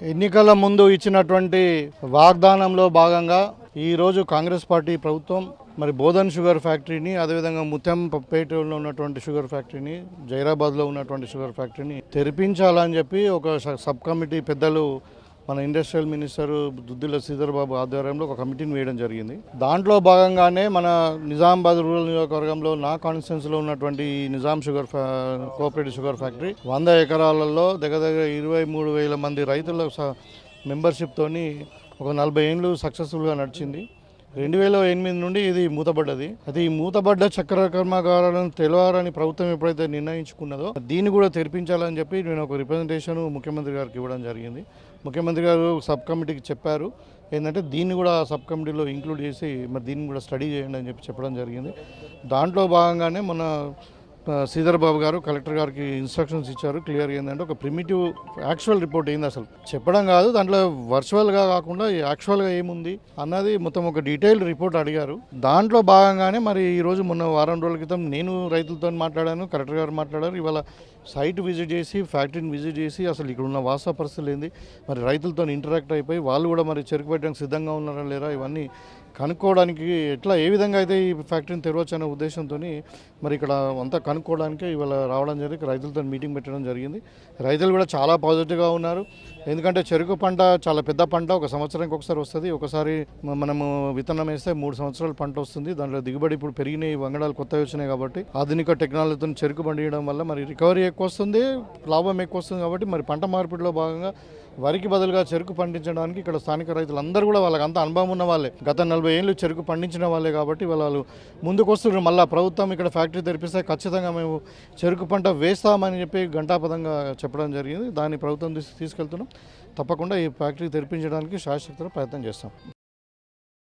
ఎన్నికల ముందు ఇచ్చినటువంటి వాగ్దానంలో భాగంగా ఈరోజు కాంగ్రెస్ పార్టీ ప్రభుత్వం మరి బోధన్ షుగర్ ఫ్యాక్టరీని అదేవిధంగా ముత్యంపేటలో ఉన్నటువంటి షుగర్ ఫ్యాక్టరీని జైరాబాద్లో ఉన్నటువంటి షుగర్ ఫ్యాక్టరీని తెరిపించాలని చెప్పి ఒక సబ్ కమిటీ పెద్దలు మన ఇండస్ట్రియల్ మినిస్టర్ దుద్దిల శ్రీధర్ బాబు ఆధ్వర్యంలో ఒక కమిటీని వేయడం జరిగింది. దాంట్లో భాగంగానే మన నిజామాబాద్ రూరల్ నియోజకవర్గంలో నా కాన్స్టిట్యున్సీలో ఉన్నటువంటి Nizam sugar cooperative sugar factory వంద ఎకరాలలో దగ్గర దగ్గర ఇరవై మూడు వేల మంది రైతుల స- మెంబర్షిప్తోని ఒక నలభై ఏళ్ళు సక్సెస్ఫుల్గా నడిచింది. రెండు వేల ఎనిమిది నుండి ఇది మూతబడ్డది. అది మూతబడ్డ చక్ర కర్మాగారాలను తెలవాలని ప్రభుత్వం ఎప్పుడైతే నిర్ణయించుకున్నదో దీన్ని కూడా తెరిపించాలని చెప్పి నేను ఒక రిప్రజెంటేషన్ ముఖ్యమంత్రి గారికి ఇవ్వడం జరిగింది. ముఖ్యమంత్రి గారు సబ్ కమిటీకి చెప్పారు. ఏంటంటే దీన్ని కూడా సబ్ కమిటీలో ఇంక్లూడ్ చేసి మరి దీన్ని కూడా స్టడీ చేయండి అని చెప్పి చెప్పడం జరిగింది. దాంట్లో భాగంగానే మన శ్రీధర్ బాబు గారు కలెక్టర్ గారికి ఇన్స్ట్రక్షన్స్ ఇచ్చారు క్లియర్ ఏంటంటే ఒక ప్రిమిటివ్ యాక్చువల్ రిపోర్ట్ ఏంది అసలు? చెప్పడం కాదు దాంట్లో వర్చువల్గా కాకుండా యాక్చువల్గా ఏముంది అన్నది మొత్తం ఒక డీటెయిల్డ్ రిపోర్ట్ అడిగారు. దాంట్లో భాగంగానే మరి ఈరోజు మొన్న వారం రోజుల క్రితం నేను రైతులతో మాట్లాడాను కలెక్టర్ గారు మాట్లాడారు. ఇవాళ సైట్ విజిట్ చేసి ఫ్యాక్టరీని విజిట్ చేసి అసలు ఇక్కడ ఉన్న వాస్తవ పరిస్థితులు ఏంది? మరి రైతులతో ఇంటరాక్ట్ అయిపోయి వాళ్ళు కూడా మరి చెరుకు పెట్టడానికి సిద్ధంగా ఉన్నారా లేరా? ఇవన్నీ కనుక్కోవడానికి ఎట్లా ఏ విధంగా అయితే ఈ ఫ్యాక్టరీని తెరవచ్చు అనే ఉద్దేశంతో మరి ఇక్కడ అంతా కనుక్కోవడానికి ఇవాళ రావడం జరిగింది. రైతులతో మీటింగ్ పెట్టడం జరిగింది. రైతులు కూడా చాలా పాజిటివ్గా ఉన్నారు. ఎందుకంటే చెరుకు పంట చాలా పెద్ద పంట ఒక సంవత్సరానికి ఒకసారి వస్తుంది. ఒకసారి మనము విత్తనం వేస్తే మూడు సంవత్సరాల పంట వస్తుంది. దాంట్లో దిగుబడి ఇప్పుడు పెరిగినాయి వంగడాలు కొత్తవి వచ్చినాయి కాబట్టి ఆధునిక టెక్నాలజీతో చెరుకు పండియడం వల్ల మరి రికవరీ ఎక్కువ వస్తుంది లాభం ఎక్కువ వస్తుంది కాబట్టి మరి పంట మార్పిడిలో భాగంగా వరికి బదులుగా చెరుకు పండించడానికి ఇక్కడ స్థానిక రైతులందరూ కూడా వాళ్ళకి అంత అనుభవం ఉన్న వాళ్ళే. గత నలభై ఏళ్ళు చెరుకు పండించిన వాళ్ళే కాబట్టి వాళ్ళు ముందుకు వస్తున్నారు మళ్ళీ ప్రభుత్వం ఇక్కడ ఫ్యాక్టరీ తెరిపిస్తే ఖచ్చితంగా మేము చెరుకు పంట వేస్తామని చెప్పి ఘంటాపదంగా చెప్పడం జరిగింది. దాన్ని ప్రభుత్వం తీసుకెళ్తున్నాం. తప్పకుండా ఈ ఫ్యాక్టరీ తెరిపించడానికి శాశ్వత ప్రయత్నం చేస్తాం.